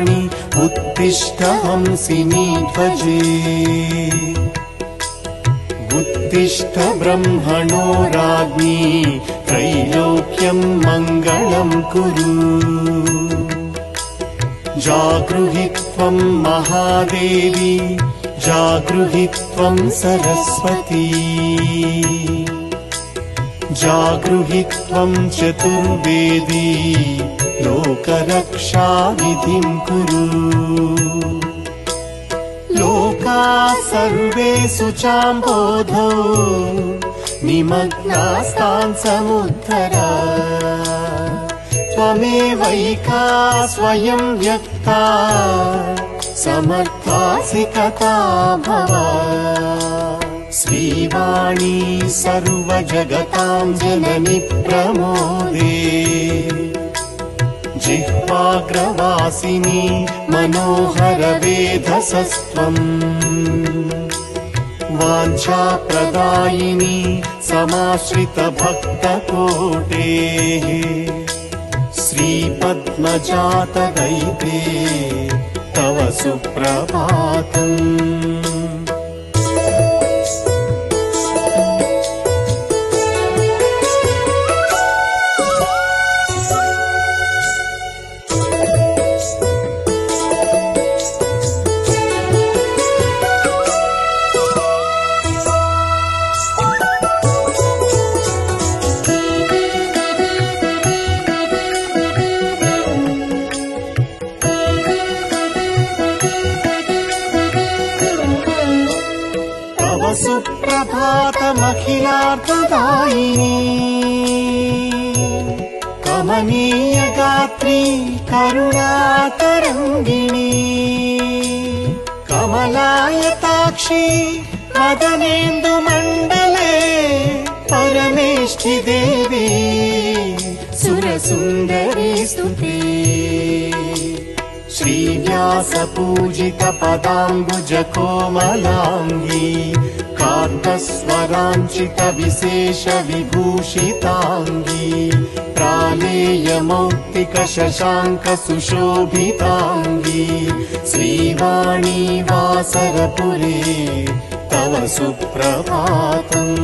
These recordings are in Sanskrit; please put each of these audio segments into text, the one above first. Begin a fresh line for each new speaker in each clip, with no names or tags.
वाणि हंसिनी ध्वजे। उत्तिष्ठ ब्रह्मणो राज्ञी त्रैलोक्यम् मङ्गलम् कुरु। जागृहि त्वम् महादेवी जागृहि त्वम् सरस्वती। जागृहि त्वम् चतुर्वेदी लोकरक्षाविधिम् कुरु। लोका सर्वे शुचाम्बोधौ निमग्नास्तान् समुद्धर। त्वमेवैका स्वयं व्यक्ता समर्थासि कथा भव। श्रीवाणी सर्वजगतां जननि प्रमोदे जिह्वाग्रवासिनी मनोहर वेधसस्त्वम् वाञ्छाप्रदायिनी समाश्रितभक्तकोटेः। श्रीपद्मजातदैते तव सुप्रभातम् सुप्रभातमखिलार्थदायिनी कमनीय गात्री करुणातरङ्गिणी। कमलायताक्षी मदनेन्दुमण्डले परमेष्ठि देवी। सुरसुन्दरी स्तुते। श्रीव्यासपूजित पदाम्बुज कोमलाङ्गी कान्तस्वराञ्चित विशेष विभूषिताङ्गी प्रालेयमौक्तिक शशाङ्क सुशोभिताङ्गी श्रीवाणी वासरपुरे तव सुप्रभातम्।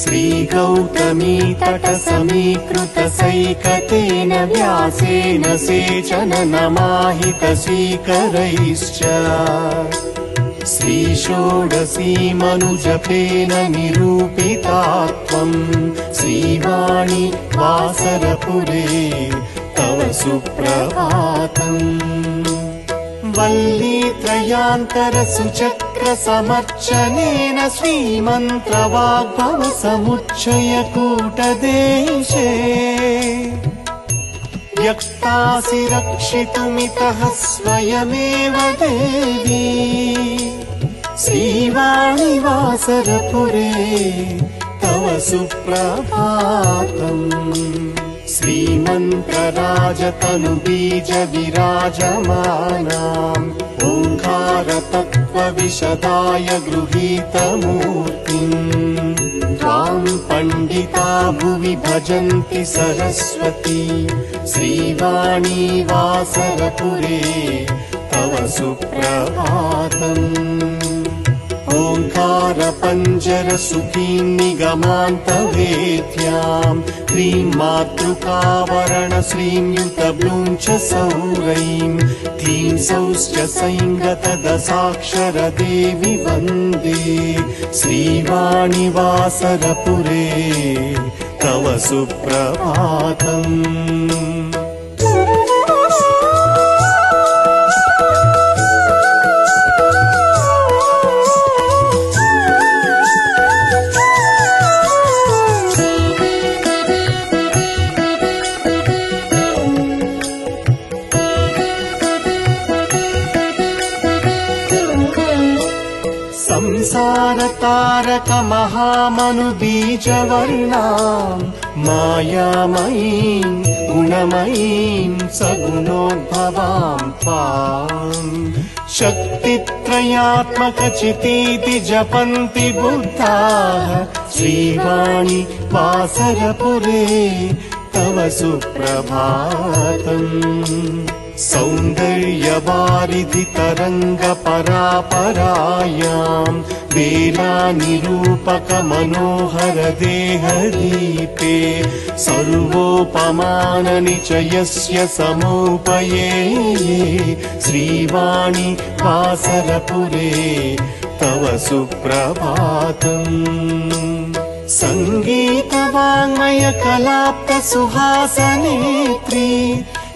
श्रीगौतमी तटसमीकृत सैकतेन व्यासेन सेचन नमाहित श्रीकरैश्च श्रीषोडशीमनुजपेन निरूपिता त्वम् श्रीवाणि वासरपुरे तव सुप्रभातम्। वल्लीत्रयान्तरसुचक्र समर्चनेन श्रीमन्त्रवाग्भव समुच्चय कूटदेशे व्यक्तासि रक्षितुमितः स्वयमेव देवी। श्रीवाणिवासरपुरे तव सुप्रभातम्। श्रीमन्तराजतनुबीज विराजमानाम् ओङ्कारतत्त्वविशदाय गृहीतमूर्तिम् त्वाम् पण्डिता भुवि भजन्ति सरस्वती। श्रीवाणी वासरपुरे तव सुप्रभातम् निगमान्तवेद्याम् क्रीं मातृकावरण श्रीं युत च सौरैम् क्लीं सौश्च सैङ्गत दशाक्षर देवि वन्दे। श्रीवाणि वासरपुरे तव सुप्रभातम् संसारतारक महामनुबीजवर्णाम् मायामयीम् गुणमयीम् सगुणोद्भवाम् त्वाम् शक्तित्रयात्मकचितीति जपन्ति बुद्धाः श्रीवाणि वासरपुरे तव सुप्रभातम् सौन्दर्यवारिधि तरङ्गपरापरायाम् वेलानिरूपक मनोहर देहदीपे सर्वोपमाननिचयस्य समोपये श्रीवाणि वासरपुरे तव सुप्रभातम्। सङ्गीतवाङ्मय कलाप्त सुहासनेत्री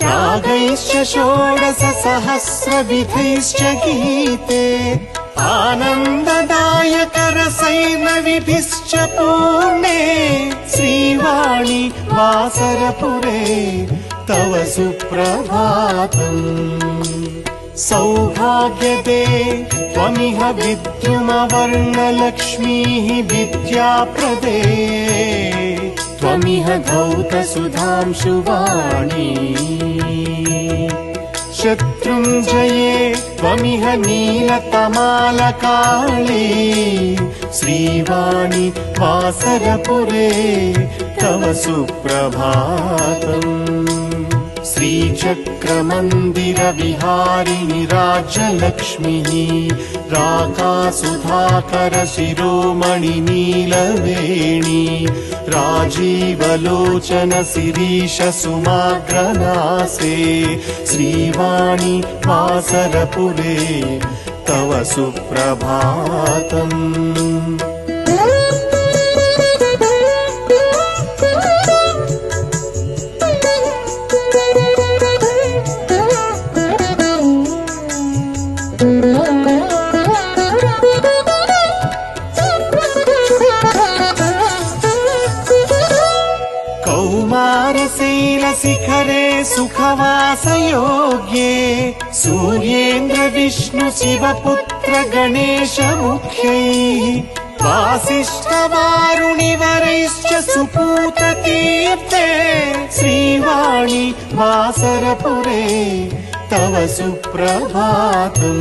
रागैश्च षोडश सहस्रविधैश्च गीते आनन्ददायक रसैर्नविभिश्च पूर्णे श्रीवाणि वासरपुरे तव सुप्रभातम्। सौभाग्यदे त्वमिह विद्युमवर्णलक्ष्मीः विद्याप्रदे त्वमिह धौतसुधांशुवाणी शत्रुञ्जये त्वमिह नीलतमालकाळी श्रीवाणि वासरपुरे तव सुप्रभातम् श्रीचक्रमन्दिरविहारिणि राज्यलक्ष्मिः राकासुधाकर शिरोमणि नीलवेणी राजीवलोचन शिरीश सुमाग्रनासे श्रीवाणि वासरपुरे तव सुप्रभातम् विष्णु शिवपुत्र गणेश मुख्यैः सुपूततीर्थे श्रीवाणि वासरपुरे तव सुप्रभातम्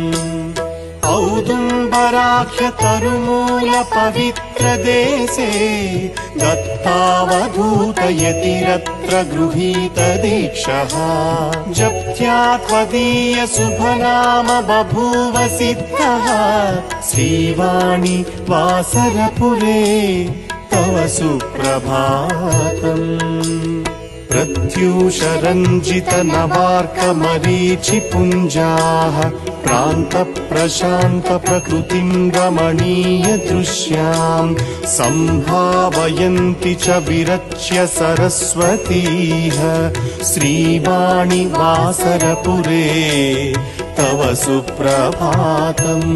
औदुम्बराख्य तरुमूल पवित्र देशे दत्तावधूतयतिरत्र गृहीत दीक्षः जप्त्या त्वदीय शुभनाम बभूव सिद्धः श्रीवाणि वासरपुरे तव सुप्रभातम् प्रत्यूषरञ्जित नवार्कमरीचिपुञ्जाः प्रान्तप्रशान्त प्रकृतिम् रमणीय दृश्याम् सम्भावयन्ति च विरच्य सरस्वतीः श्रीवाणि वासरपुरे तव सुप्रभातम्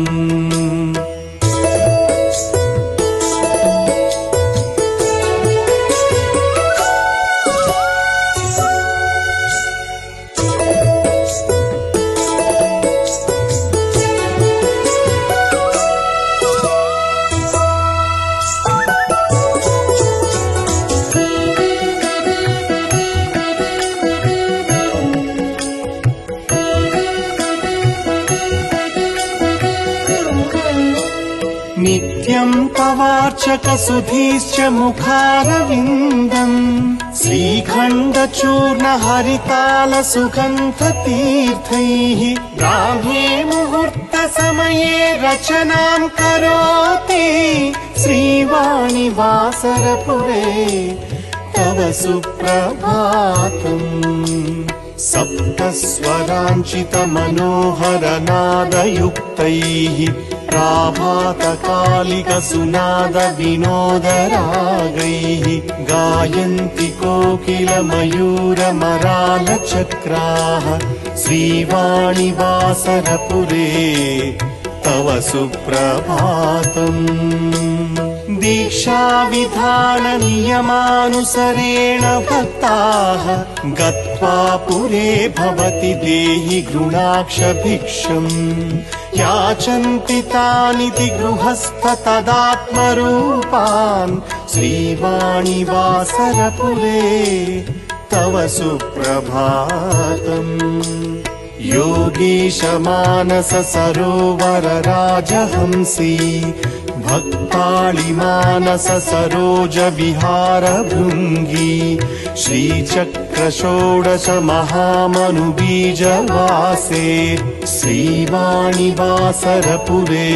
तवार्चक सुधीश्च मुखारविन्दम् श्रीखण्डचूर्ण हरिताल सुगन्ध रचनाम् करोति। श्रीवाणि वासरपुरे तव सुप्रभातम्। सप्तस्वराञ्चित प्राभातकालिक सुनाद गायन्ति कोकिल मयूर श्रीवाणि वासरपुरे तव सुप्रभातम् दीक्षाविधाननियमानुसरेण भक्ताः गत्वा पुरे भवति देहि गृणाक्षभिक्षम् याचन्ति तानिति गृहस्थ तदात्मरूपान् श्रीवाणि वासरपुरे तव सुप्रभातम्। योगीश मानस सरोवर राजहंसी भक्ताळि मानस सरोज विहार भृङ्गी श्रीचक्र षोडश महामनुबीजवासे श्रीवाणि वासरपुरे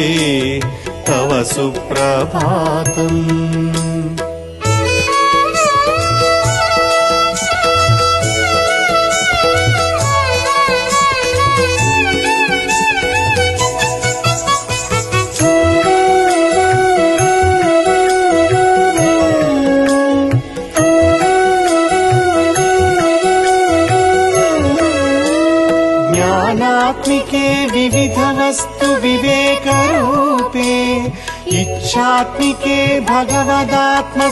तव सुप्रभातम् विवेकरूपे इच्छात्मिके भगवदात्म